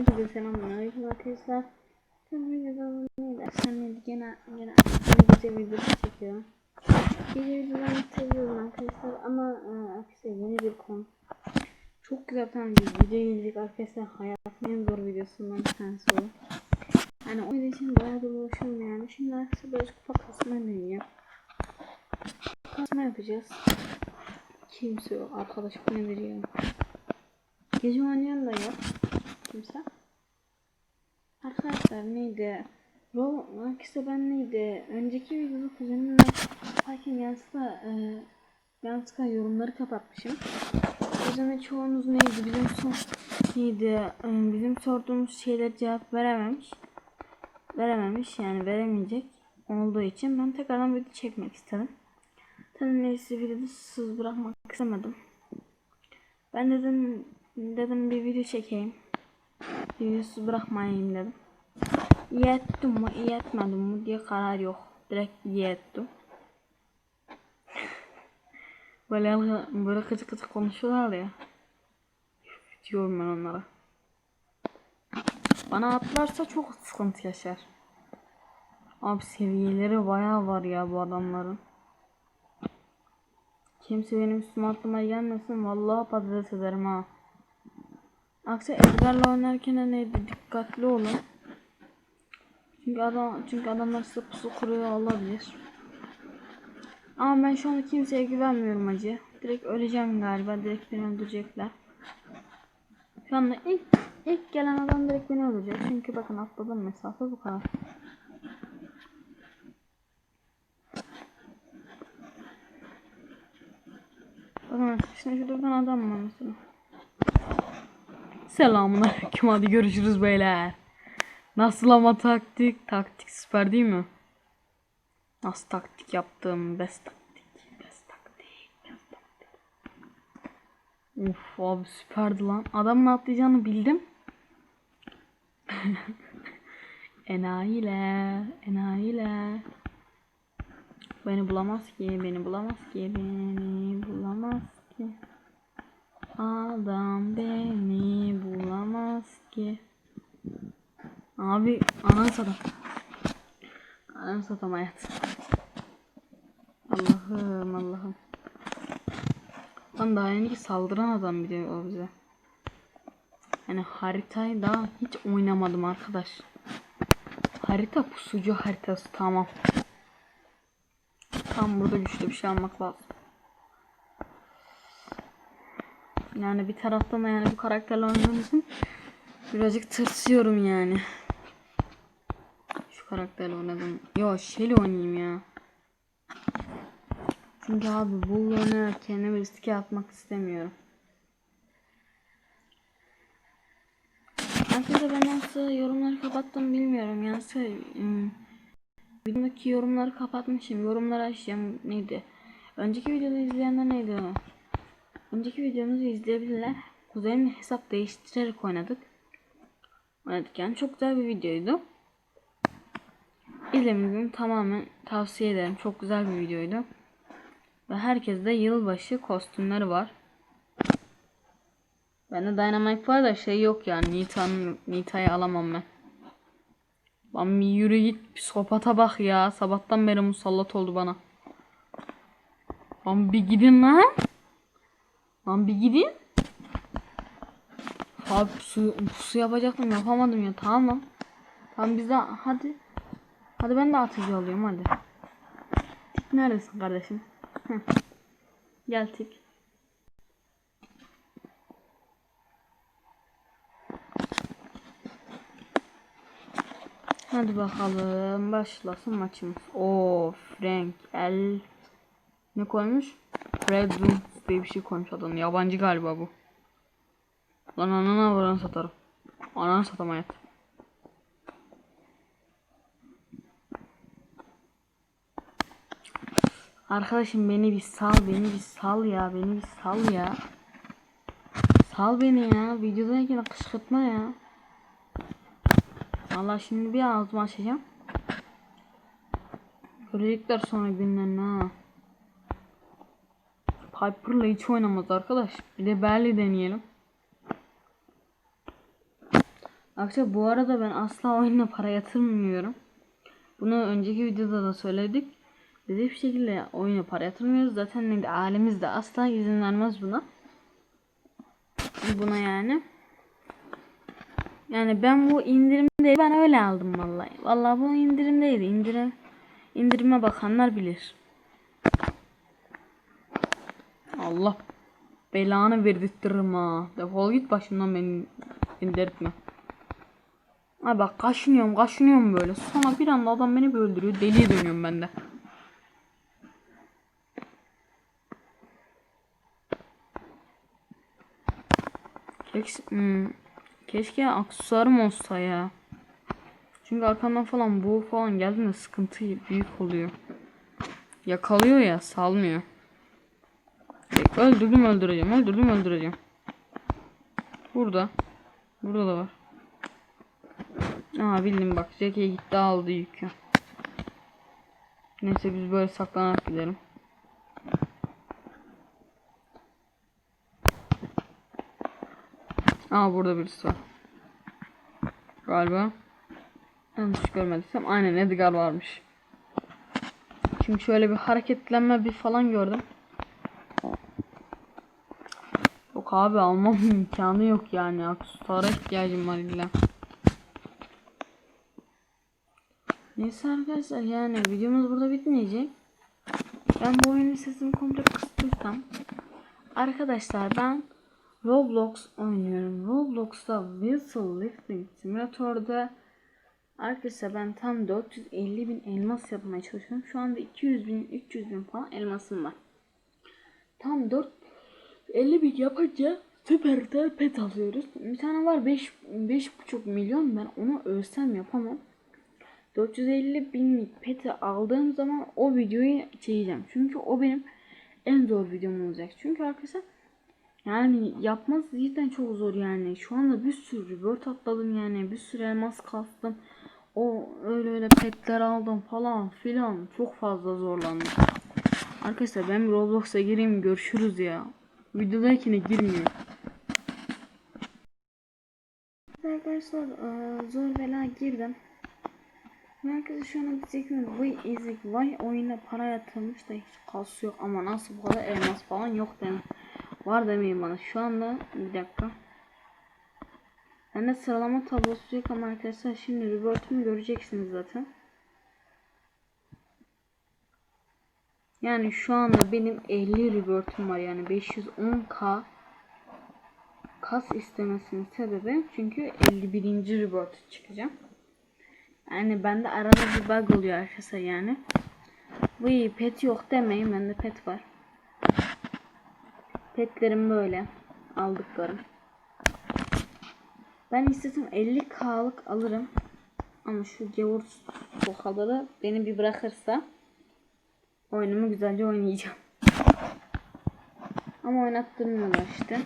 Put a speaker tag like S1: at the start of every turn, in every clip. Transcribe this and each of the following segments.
S1: Hepinize selamünaleyküm arkadaşlar. Tabii videoda neydi? Sen neydi? Gene gene gece videosu çekiyorum. Gece videolarını seviyorum arkadaşlar ama e, arkadaşlar yeni bir konu. Çok güzel bir tane video gelecek arkadaşlar. Hayatımın en zor videosundan bir tanesi o. Yani o için bayağı da uğraşıyorum yani. Şimdi arkadaşlar böyle kupa kasma deneyeceğim. Kasma yapacağız. Kimse yok. Arkadaş bu nedir ya? Gece oynayan da yok. Kimse. Arkadaşlar neydi? Ro işte ben neydi? Önceki videoda kuzenimle yaparken yanlışlıkla e, yanlışlıkla yorumları kapatmışım. O çoğunuz neydi? Bizim son neydi? E, bizim sorduğumuz şeyler cevap verememiş. Verememiş yani veremeyecek olduğu için ben tekrardan video çekmek istedim. Tabii neyse videoda sız bırakmak istemedim. Ben dedim dedim bir video çekeyim. Videosu bırakmayayım dedim. İyi ettim mi iyi mi diye karar yok. Direkt iyi böyle, böyle kıcık kıcık konuşuyorlar ya. Diyorum ben onlara. Bana atlarsa çok sıkıntı yaşar. Abi seviyeleri bayağı var ya bu adamların. Kimse benim üstüme atlamaya gelmesin. Vallahi patates ederim ha. Aksi Edgar'la oynarken neydi dikkatli olun. Çünkü adam çünkü adamlar size pusu kuruyor olabilir. Ama ben şu anda kimseye güvenmiyorum acı. Direkt öleceğim galiba. Direkt beni öldürecekler. Şu anda ilk ilk gelen adam direkt beni öldürecek. Çünkü bakın atladım mesafe bu kadar. Bakın şimdi şurada bir adam var mesela. Selamun aleyküm hadi görüşürüz beyler. Nasıl ama taktik? Taktik süper değil mi? Nasıl taktik yaptım? Best taktik. Best taktik. Best taktik. Uf abi süperdi lan. Adamın atlayacağını bildim. enayiler. Enayiler. Beni bulamaz ki. Beni bulamaz ki. Beni bulamaz ki. Adam beni bulamaz ki. Abi anan satam. Anan satam hayat. Allah'ım Allah'ım. Lan daha yeni saldıran adam bir de o bize. Yani haritayı daha hiç oynamadım arkadaş. Harita pusucu haritası tamam. Tam burada güçlü bir şey almak lazım. Yani bir taraftan da yani bu karakterle oynadığım için birazcık tırsıyorum yani. Şu karakterle oynadım. Yo Shelly oynayayım ya. Çünkü abi bu oyunu kendime riske atmak istemiyorum. Arkadaşlar ben nasıl yorumları kapattım bilmiyorum. Yani ım, videodaki yorumları kapatmışım. Yorumları açacağım. Neydi? Önceki videoda izleyenler neydi? Önceki videomuzu izleyebilirler. Kuzenimle hesap değiştirerek oynadık. Oynadık yani çok güzel bir videoydu. İzlemenizi tamamen tavsiye ederim. Çok güzel bir videoydu. Ve herkes de yılbaşı kostümleri var. Bende Dynamite var da şey yok yani. Nita'yı alamam ben. Lan bir yürü git psikopata bak ya. Sabahtan beri musallat oldu bana. Lan bir gidin lan. Lan bir gidin. Abi su, su yapacaktım yapamadım ya tamam? Tamam biz de hadi. Hadi ben de atıcı alıyorum hadi. Tik neredesin kardeşim? Gel tik. Hadi bakalım başlasın maçımız. O Frank el ne koymuş? Red Room diye bir şey koymuş adam. Yabancı galiba bu. Lan anana varan satarım. Ananı satamayat. Arkadaşım beni bir sal, beni bir sal ya, beni bir sal ya. Sal beni ya, videodayken kışkırtma ya. Allah şimdi bir ağzımı açacağım. Görecekler sonra günlerini ha. Piper'la hiç oynamaz arkadaş. Bir de Belly deneyelim. Arkadaşlar bu arada ben asla oyuna para yatırmıyorum. Bunu önceki videoda da söyledik. Biz hiçbir şekilde oyuna para yatırmıyoruz. Zaten neydi ailemiz de asla izin vermez buna. Buna yani. Yani ben bu indirimde ben öyle aldım vallahi. Vallahi bu indirimdeydi. İndirim indirime bakanlar bilir. Allah belanı verdirtirim ha. Defol git başımdan beni indirtme. Ay bak kaşınıyorum kaşınıyorum böyle. Sonra bir anda adam beni bir öldürüyor. Deliye dönüyorum ben de. Keşke, hmm, keşke aksesuarım olsa ya. Çünkü arkamdan falan bu falan geldiğinde sıkıntı büyük oluyor. Yakalıyor ya salmıyor. Bek, Öldürdüm öldüreceğim öldürdüm öldüreceğim. Burada. Burada da var. Aa bildim bak Jack'e gitti aldı yükü. Neyse biz böyle saklanarak gidelim. Aa burada birisi var. Galiba. Yanlış görmediysem aynen Edgar varmış. Çünkü şöyle bir hareketlenme bir falan gördüm. Abi almam imkanı yok yani. Aksesuara ihtiyacım var illa. Neyse arkadaşlar yani videomuz burada bitmeyecek. Ben bu oyunun sesini komple kıstıysam. Arkadaşlar ben Roblox oynuyorum. Roblox'ta Whistle Lifting Simulator'da Arkadaşlar ben tam 450 bin elmas yapmaya çalışıyorum. Şu anda 200 bin 300 bin falan elmasım var. Tam 450 bin yapınca süper pet alıyoruz. Bir tane var 5 5,5 milyon ben onu ölsem yapamam. 450 binlik peti aldığım zaman o videoyu çekeceğim. Çünkü o benim en zor videom olacak. Çünkü arkadaşlar yani yapması cidden çok zor yani. Şu anda bir sürü revert atladım yani. Bir sürü elmas kastım. O öyle öyle petler aldım falan filan. Çok fazla zorlandım. Arkadaşlar ben Roblox'a gireyim görüşürüz ya. Videodayken girmiyor. Arkadaşlar eee, zor bela girdim. Herkese şu an diyecektim vay ezik vay oyuna para yatırmış da hiç kas yok ama nasıl bu kadar elmas falan yok deme. Var demeyin bana şu anda bir dakika. Bende sıralama tablosu yok ama arkadaşlar şimdi revert'ümü göreceksiniz zaten. Yani şu anda benim 50 revert'üm var yani 510k kas istemesinin sebebi çünkü 51. revert çıkacağım. Yani bende arada bir bug oluyor arkadaşlar yani. Bu pet yok demeyin bende pet var. Petlerim böyle aldıklarım. Ben istesem 50k'lık alırım. Ama şu gavur sokaları beni bir bırakırsa oyunumu güzelce oynayacağım. Ama oynattırmıyorlar işte.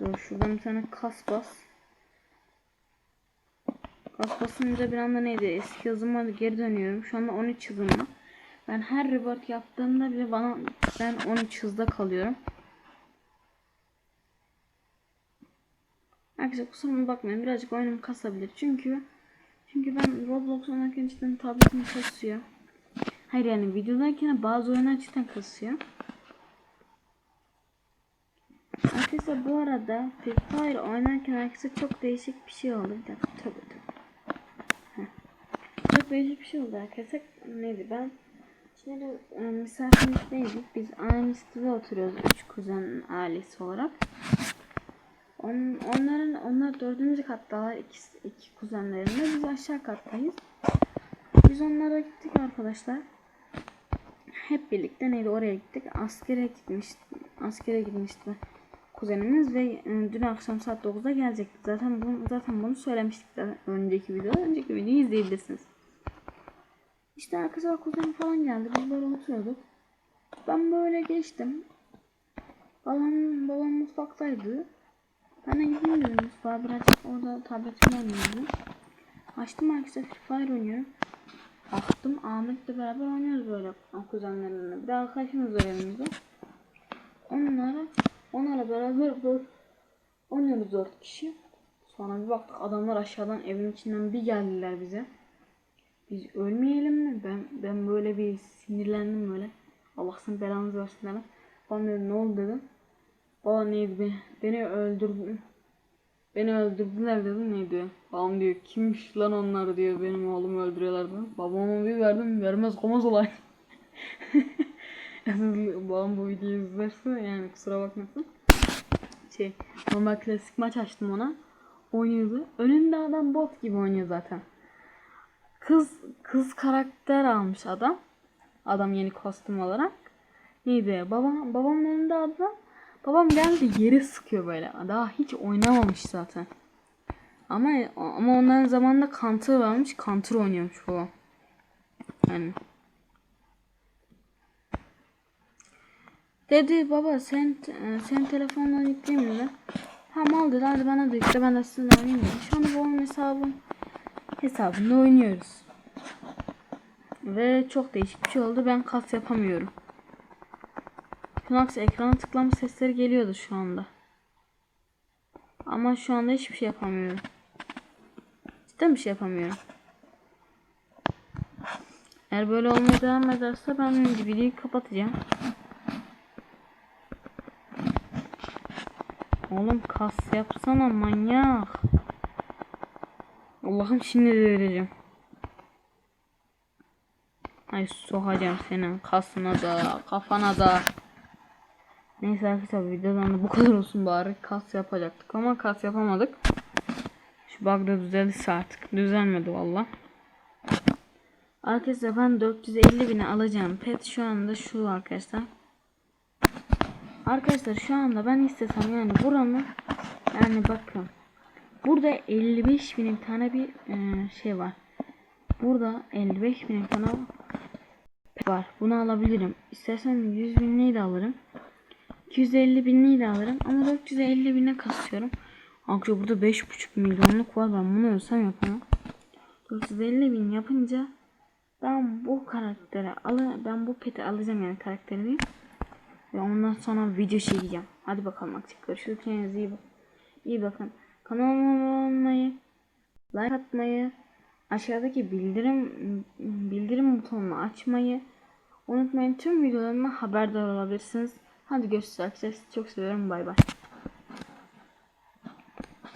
S1: Dur şuradan bir tane kas bas. Kas basınca bir anda neydi? Eski hızıma geri dönüyorum. Şu anda 13 hızımda. Ben her revert yaptığımda bile bana ben 13 hızda kalıyorum. Arkadaşlar kusuruma bakmayın birazcık oyunum kasabilir çünkü çünkü ben Roblox oynarken cidden tabletim kasıyor. Hayır yani videodayken bazı oyunlar cidden kasıyor. Arkadaşlar bu arada Free Fire oynarken arkadaşlar çok değişik bir şey oldu. Bir dakika tabii. Heh. Çok değişik bir şey oldu arkadaşlar. Neydi ben Şimdi e, misafirlikteydik. Biz aynı sitede oturuyoruz. Üç kuzen ailesi olarak. On, onların onlar dördüncü kattalar iki, iki kuzenlerimle biz aşağı kattayız. Biz onlara gittik arkadaşlar. Hep birlikte neydi oraya gittik. Askere gitmiş askere gitmişti kuzenimiz ve e, dün akşam saat 9'da gelecekti. Zaten bunu zaten bunu söylemiştik zaten önceki videoda. Önceki videoyu izleyebilirsiniz. İşte arkadaşlar kuzenim falan geldi. Biz böyle oturuyorduk. Ben böyle geçtim. Babam, babam mutfaktaydı. Ben de gideyim dedim mutfağa birazcık orada tabletimle oynuyordum. Açtım arkadaşlar Free Fire oynuyorum. Baktım Ahmet'le beraber oynuyoruz böyle kuzenlerimle. Bir arkadaşımız var yanımızda. Onlara, onlarla beraber böyle oynuyoruz dört kişi. Sonra bir baktık adamlar aşağıdan evin içinden bir geldiler bize. Biz ölmeyelim mi? Ben ben böyle bir sinirlendim böyle. Allah senin belanızı versin dedim. Babam dedi ne oldu dedim. Baba neydi be? Beni öldürdün. Beni öldürdüler dedim ne diyor. Babam diyor kimmiş lan onlar diyor benim oğlumu öldürüyorlar diyor. Babama bir verdim vermez komaz olay. Babam bu videoyu izlerse yani kusura bakmasın. Şey normal klasik maç açtım ona. Oynuyordu. Önünde adam bot gibi oynuyor zaten. Kız kız karakter almış adam. Adam yeni kostüm olarak. Neydi? Babam babamın önünde adam. Babam geldi yeri sıkıyor böyle. Daha hiç oynamamış zaten. Ama ama onların zamanında Counter varmış. Counter oynuyormuş falan. Yani. Dedi baba sen sen telefonla yükleyeyim mi? Tamam al dedi hadi bana da yükle ben de sizinle oynayayım dedi. Şu anda babamın hesabım hesabında oynuyoruz. Ve çok değişik bir şey oldu. Ben kas yapamıyorum. Knucks ekrana tıklama sesleri geliyordu şu anda. Ama şu anda hiçbir şey yapamıyorum. Cidden bir şey yapamıyorum. Eğer böyle olmaya devam ederse ben videoyu kapatacağım. Oğlum kas yapsana manyak. Allah'ım şimdi vereceğim. Ay sokacağım senin kasına da kafana da. Neyse arkadaşlar videodan da bu kadar olsun bari. Kas yapacaktık ama kas yapamadık. Şu bug da düzelirse artık. Düzelmedi valla. Arkadaşlar ben 450 bine alacağım. Pet şu anda şu arkadaşlar. Arkadaşlar şu anda ben istesem yani buranın yani bakın. Burada 55 bin tane bir e, şey var. Burada 55 bin tane var. Bunu alabilirim. İstersen 100 binliği de alırım. 250 binliği de alırım. Ama 450 bine kasıyorum. Arkadaşlar burada 5,5 milyonluk var. Ben bunu ölsem yapamam. 450 bin yapınca ben bu karaktere alır, ben bu peti alacağım yani karakterini. Ve ondan sonra video çekeceğim. Hadi bakalım artık görüşürüz. Kendinize iyi bakın. İyi bakın. Kanalıma abone olmayı, like atmayı, aşağıdaki bildirim bildirim butonunu açmayı unutmayın. Tüm videolarımdan haberdar olabilirsiniz. Hadi görüşürüz arkadaşlar. Çok seviyorum. Bay bay.